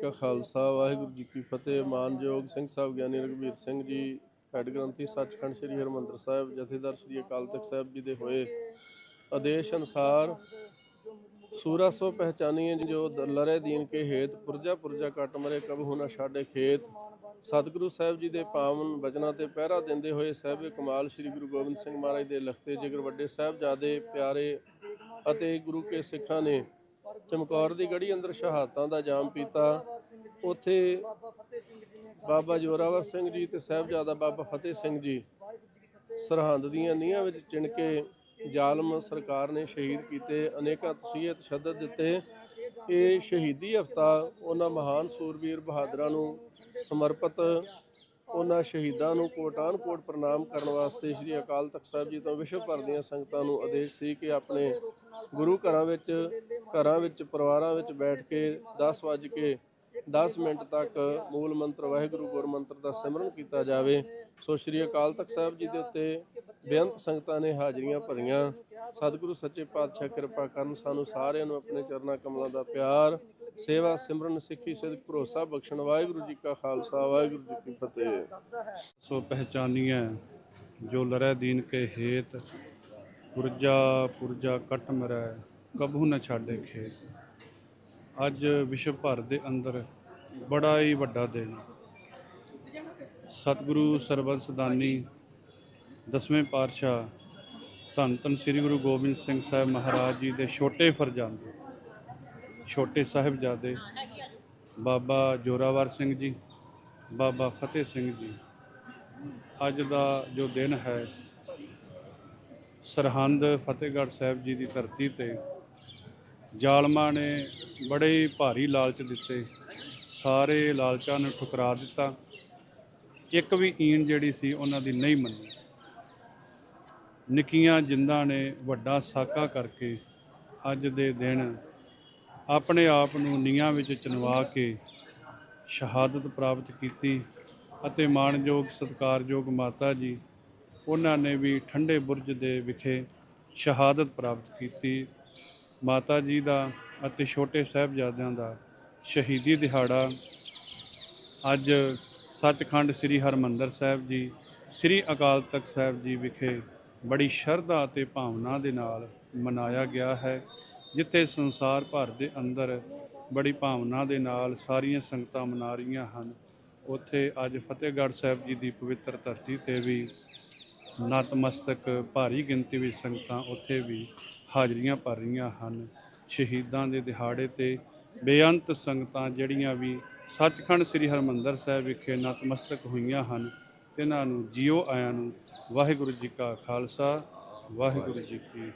ਕਾ ਖਾਲਸਾ, ਵਾਹਿਗੁਰੂ ਜੀ ਕੀ ਫਤਿਹ। ਮਾਨਯੋਗ ਸਿੰਘ ਸਾਹਿਬ ਗਿਆਨੀ ਰਘਬੀਰ ਸਿੰਘ ਜੀ ਹੈੱਡ ਗ੍ਰੰਥੀ ਸੱਚਖੰਡ ਸ੍ਰੀ ਹਰਿਮੰਦਰ ਸਾਹਿਬ, ਜਥੇਦਾਰ ਸ੍ਰੀ ਅਕਾਲ ਤਖਤ ਸਾਹਿਬ ਜੀ ਦੇ ਹੋਏ ਆਦੇਸ਼ ਅਨੁਸਾਰ ਸੂਰਾ ਸੋ ਪਹਿਚਾਨੀਏ ਜੋ ਲਰੇ ਦੀਨ ਕੇ ਹੇਤ, ਪੁਰਜਾ ਪੁਰਜਾ ਕੱਟ ਮਰੇ ਕਬ ਨਾ ਸਾਡੇ ਖੇਤ। ਸਤਿਗੁਰੂ ਸਾਹਿਬ ਜੀ ਦੇ ਪਾਵਨ ਬਚਨਾਂ ਤੇ ਪਹਿਰਾ ਦਿੰਦੇ ਹੋਏ ਸਾਹਿਬੇ ਕਮਾਲ ਸ੍ਰੀ ਗੁਰੂ ਗੋਬਿੰਦ ਸਿੰਘ ਮਹਾਰਾਜ ਦੇ ਲਖਤੇ ਜਿਗਰ ਵੱਡੇ ਸਾਹਿਬਜ਼ਾਦੇ, ਪਿਆਰੇ ਅਤੇ ਗੁਰੂ ਕੇ ਸਿੱਖਾਂ ਨੇ ਚਮਕੌਰ ਦੀ ਗੜੀ ਅੰਦਰ ਸ਼ਹਾਦਤਾਂ ਦਾ ਜਾਮ ਪੀਤਾ। ਉੱਥੇ ਬਾਬਾ ਜੋਰਾਵਰ ਸਿੰਘ ਜੀ ਤੇ ਸਾਹਿਬਜ਼ਾਦਾ ਬਾਬਾ ਫਤਿਹ ਸਿੰਘ ਜੀ ਸਰਹੰਦ ਦੀਆਂ ਨੀਹਾਂ ਵਿੱਚ ਚਿਣ ਕੇ ਜ਼ਾਲਮ ਸਰਕਾਰ ਨੇ ਸ਼ਹੀਦ ਕੀਤੇ। ਅਨੇਕਾਂ ਤਸੀਹੇ ਤਸ਼ੱਦਦ ਦਿੱਤੇ। ਇਹ ਸ਼ਹੀਦੀ ਹਫਤਾ ਉਹਨਾਂ ਮਹਾਨ ਸੂਰਬੀਰ ਬਹਾਦਰਾਂ ਨੂੰ ਸਮਰਪਿਤ, ਉਹਨਾਂ ਸ਼ਹੀਦਾਂ ਨੂੰ ਕੋਟਾਨ ਕੋਟ ਪ੍ਰਣਾਮ ਕਰਨ ਵਾਸਤੇ ਸ੍ਰੀ ਅਕਾਲ ਤਖਤ ਸਾਹਿਬ ਜੀ ਤੋਂ ਵਿਸ਼ਵ ਭਰ ਦੀਆਂ ਸੰਗਤਾਂ ਨੂੰ ਆਦੇਸ਼ ਸੀ ਕਿ ਆਪਣੇ ਗੁਰੂ ਘਰਾਂ ਵਿੱਚ ਘਰਾਂ ਵਿੱਚ, ਪਰਿਵਾਰਾਂ ਵਿੱਚ ਬੈਠ ਕੇ 10 ਵਜੇ ਕੇ 10 ਮਿੰਟ ਤੱਕ ਮੂਲ ਮੰਤਰ ਵਾਹਿਗੁਰੂ ਗੁਰਮੰਤਰ ਦਾ ਸਿਮਰਨ ਕੀਤਾ ਜਾਵੇ। ਸੋ ਸ੍ਰੀ ਅਕਾਲ ਤਖਤ ਸਾਹਿਬ ਜੀ ਦੇ ਉੱਤੇ ਬੇਅੰਤ ਸੰਗਤਾਂ ਨੇ ਹਾਜ਼ਰੀਆਂ ਭਰੀਆਂ। ਸਤਿਗੁਰੂ ਸੱਚੇ ਪਾਤਸ਼ਾਹ ਕਿਰਪਾ ਕਰਨ ਸਾਨੂੰ ਸਾਰਿਆਂ ਨੂੰ ਆਪਣੇ ਚਰਨਾਂ ਕਮਲਾਂ ਦਾ ਪਿਆਰ, ਸੇਵਾ, ਸਿਮਰਨ, ਸਿੱਖੀ, ਸਿੱਧ ਭਰੋਸਾ, ਬਖਸ਼ਣ। ਵਾਹਿਗੁਰੂ ਜੀ ਕਾ ਖਾਲਸਾ, ਵਾਹਿਗੁਰੂ ਜੀ ਕੀ ਫਤਿਹ। ਸੋ ਪਹਿਚਾਨੀਐ ਜੋ ਲਰੈ ਦੀਨ ਕੇ ਹੇਤ, ਪੁਰਜਾ ਪੁਰਜਾ ਕਟ ਮਰੈ। ਕਬੂ ਨਾ ਛਾੜੇ ਖੇਤ ਅੱਜ ਵਿਸ਼ਵ ਭਰ ਦੇ ਅੰਦਰ ਬੜਾ ਹੀ ਵੱਡਾ ਦਿਨ। ਸਤਿਗੁਰੂ ਸਰਬੰਸਦਾਨੀ ਦਸਵੇਂ ਪਾਤਸ਼ਾਹ ਧੰਨ ਧੰਨ ਸ੍ਰੀ ਗੁਰੂ ਗੋਬਿੰਦ ਸਿੰਘ ਸਾਹਿਬ ਮਹਾਰਾਜ ਜੀ ਦੇ ਛੋਟੇ ਫਰਜ਼ਾਂਦੇ ਛੋਟੇ ਸਾਹਿਬਜ਼ਾਦੇ, ਬਾਬਾ ਜੋਰਾਵਰ ਸਿੰਘ ਜੀ, ਬਾਬਾ ਫਤਿਹ ਸਿੰਘ ਜੀ। ਅੱਜ ਦਾ ਜੋ ਦਿਨ ਹੈ, ਸਰਹੰਦ ਫਤਿਹਗੜ੍ਹ ਸਾਹਿਬ ਜੀ ਦੀ ਧਰਤੀ ਤੇ ਜ਼ਾਲਮਾਂ ਨੇ ਬੜੇ ਭਾਰੀ ਲਾਲਚ ਦਿੱਤੇ। ਸਾਰੇ ਲਾਲਚਾਂ ਨੂੰ ਠੁਕਰਾ ਦਿੱਤਾ। ਇੱਕ ਵੀ ਈਨ ਜਿਹੜੀ ਸੀ ਉਹਨਾਂ ਦੀ ਨਹੀਂ ਮੰਨੀ। ਨਿੱਕੀਆਂ ਜਿੰਦਾਂ ਨੇ ਵੱਡਾ ਸਾਕਾ ਕਰਕੇ ਅੱਜ ਦੇ ਦਿਨ ਆਪਣੇ ਆਪ ਨੂੰ ਨੀਹਾਂ ਵਿੱਚ ਚਿਣਵਾ ਕੇ ਸ਼ਹਾਦਤ ਪ੍ਰਾਪਤ ਕੀਤੀ ਅਤੇ ਮਾਣਯੋਗ, ਸਤਿਕਾਰਯੋਗ ਮਾਤਾ ਜੀ ਉਹਨਾਂ ਨੇ ਵੀ ਠੰਡੇ ਬੁਰਜ ਦੇ ਵਿਖੇ ਸ਼ਹਾਦਤ ਪ੍ਰਾਪਤ ਕੀਤੀ। ਮਾਤਾ ਜੀ ਦਾ ਅਤੇ ਛੋਟੇ ਸਾਹਿਬਜ਼ਾਦਿਆਂ ਦਾ ਸ਼ਹੀਦੀ ਦਿਹਾੜਾ। ਅੱਜ ਸੱਚਖੰਡ ਸ੍ਰੀ ਹਰਮੰਦਰ ਸਾਹਿਬ ਜੀ, ਸ੍ਰੀ ਅਕਾਲ ਤਖਤ ਸਾਹਿਬ ਜੀ ਵਿਖੇ ਬੜੀ ਸ਼ਰਧਾ ਅਤੇ ਭਾਵਨਾ ਦੇ ਨਾਲ ਮਨਾਇਆ ਗਿਆ ਹੈ, ਜਿੱਥੇ ਸੰਸਾਰ ਭਰ ਦੇ ਅੰਦਰ ਬੜੀ ਭਾਵਨਾ ਦੇ ਨਾਲ ਸਾਰੀਆਂ ਸੰਗਤਾਂ ਮਨਾ ਰਹੀਆਂ ਹਨ। ਉੱਥੇ ਅੱਜ ਫਤਿਹਗੜ੍ਹ ਸਾਹਿਬ ਜੀ ਦੀ ਪਵਿੱਤਰ ਧਰਤੀ ਤੇ ਵੀ ਨਤਮਸਤਕ, ਭਾਰੀ ਗਿਣਤੀ ਵਿੱਚ ਸੰਗਤਾਂ ਉੱਥੇ ਵੀ ਹਾਜ਼ਰੀਆਂ ਭਰ ਰਹੀਆਂ ਹਨ। ਸ਼ਹੀਦਾਂ ਦੇ ਦਿਹਾੜੇ ਤੇ ਬੇਅੰਤ ਸੰਗਤਾਂ ਜਿਹੜੀਆਂ ਵੀ ਸੱਚਖੰਡ ਸ੍ਰੀ ਹਰਮੰਦਰ ਸਾਹਿਬ ਵਿਖੇ ਨਤਮਸਤਕ ਹੋਈਆਂ ਹਨ, ਤਿਨਾਂ ਨੂੰ ਜੀਓ ਆਇਆਂ ਨੂੰ ਵਾਹਿਗੁਰੂ ਜੀ ਕਾ ਖਾਲਸਾ, ਵਾਹਿਗੁਰੂ ਜੀ ਕੀ